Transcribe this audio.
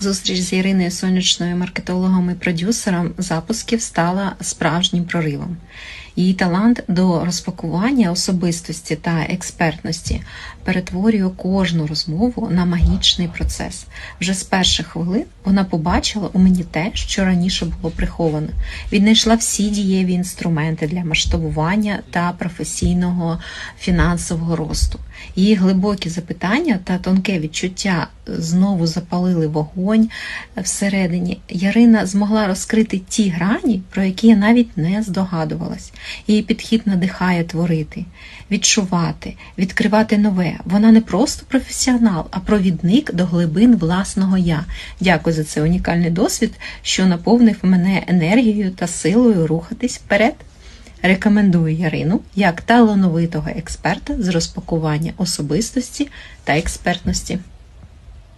Зустріч з Іриною Сонячною маркетологом і продюсером запусків стала справжнім проривом. Її талант до розпакування особистості та експертності перетворює кожну розмову на магічний процес. Вже з перших хвилин вона побачила у мені те, що раніше було приховано. Віднайшла всі дієві інструменти для масштабування та професійного фінансового росту. Її глибокі запитання та тонке відчуття знову запалили вогонь всередині. Ярина змогла розкрити ті грані, про які я навіть не здогадувалась. Її підхід надихає творити, відчувати, відкривати нове. Вона не просто професіонал, а провідник до глибин власного я. Дякую за цей унікальний досвід, що наповнив мене енергією та силою рухатись вперед. Рекомендую Ярину як талановитого експерта з розпакування особистості та експертності.